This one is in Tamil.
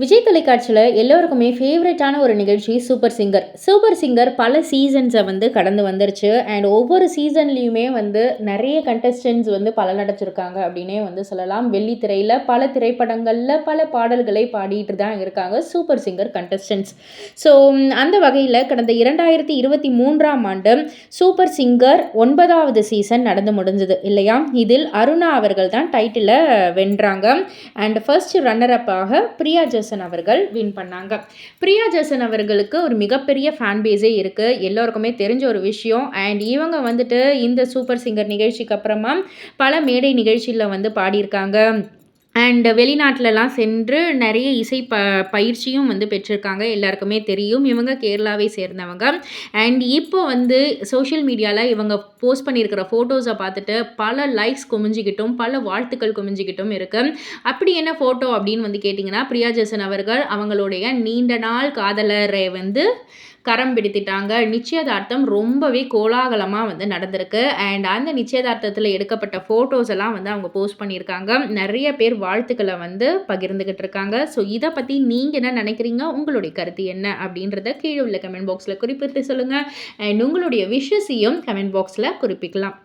விஜய் தொலைக்காட்சியில் எல்லோருக்குமே ஃபேவரட்டான ஒரு நிகழ்ச்சி சூப்பர் சிங்கர் சூப்பர் சிங்கர் பல சீசன்ஸை வந்து கடந்து வந்துருச்சு. அண்ட் ஒவ்வொரு சீசன்லேயுமே வந்து நிறைய கண்டஸ்டன்ஸ் வந்து பல நடிச்சிருக்காங்க அப்படின்னே வந்து சொல்லலாம். வெள்ளித்திரையில் பல திரைப்படங்களில் பல பாடல்களை பாடிட்டு தான் இருக்காங்க சூப்பர் சிங்கர் கண்டஸ்டன்ஸ் ஸோ அந்த வகையில் கடந்த இரண்டாயிரத்தி இருபத்தி மூன்றாம் ஆண்டு சூப்பர் சிங்கர் ஒன்பதாவது சீசன் நடந்து முடிஞ்சது. இல்லையா? இதில் அருணா அவர்கள் தான் டைட்டிலை வென்றாங்க. அண்ட் ஃபர்ஸ்ட் ரன்னர் அப்பாக பிரியா ஜஸ் ஜேசன் அவர்கள் வின் பண்ணாங்க. பிரியா ஜேசன் அவர்களுக்கு ஒரு மிகப்பெரிய ஃபேன் பேஸே இருக்குது எல்லோருக்குமே தெரிஞ்ச ஒரு விஷயம். அண்ட் இவங்க வந்துட்டு இந்த சூப்பர் சிங்கர் நிகழ்ச்சிக்கு அப்புறமா பல மேடை நிகழ்ச்சியில் வந்து பாடியிருக்காங்க. அண்ட் வெளிநாட்டிலலாம் சென்று நிறைய இசை ப பயிற்சியும் வந்து பெற்றிருக்காங்க. எல்லாருக்குமே தெரியும். இவங்க கேரளாவை சேர்ந்தவங்க. அண்ட் இப்போ வந்து சோஷியல் மீடியாவில் இவங்க போஸ்ட் பண்ணியிருக்கிற ஃபோட்டோஸை பார்த்துட்டு பல லைக்ஸ் குமிஞ்சிக்கிட்டும் பல வாழ்த்துக்கள் குமிஞ்சிக்கிட்டும் இருக்குது அப்படி என்ன ஃபோட்டோ அப்படின்னு வந்து கேட்டிங்கன்னா பிரியா ஜெசன் அவர்கள் அவங்களுடைய நீண்ட நாள் காதலரை வந்து கரம் பிடித்திட்டாங்க. நிச்சயதார்த்தம் ரொம்பவே கோலாகலமாக வந்து நடந்திருக்கு. அண்ட் அந்த நிச்சயதார்த்தத்தில் எடுக்கப்பட்ட ஃபோட்டோஸ் எல்லாம் வந்து அவங்க போஸ்ட் பண்ணியிருக்காங்க. நிறைய பேர் வாழ்த்துக்களை வந்து பகிர்ந்துக்கிட்டு இருக்காங்க. ஸோ இதை பற்றி நீங்கள் என்ன நினைக்கிறீங்க? உங்களுடைய கருத்து என்ன? அப்படின்றத கீழே உள்ள கமெண்ட் பாக்ஸில் குறிப்பிட்டு சொல்லுங்கள் அண்ட் உங்களுடைய விஷஸையும் கமெண்ட் பாக்ஸில் குறிப்பிக்கலாம்.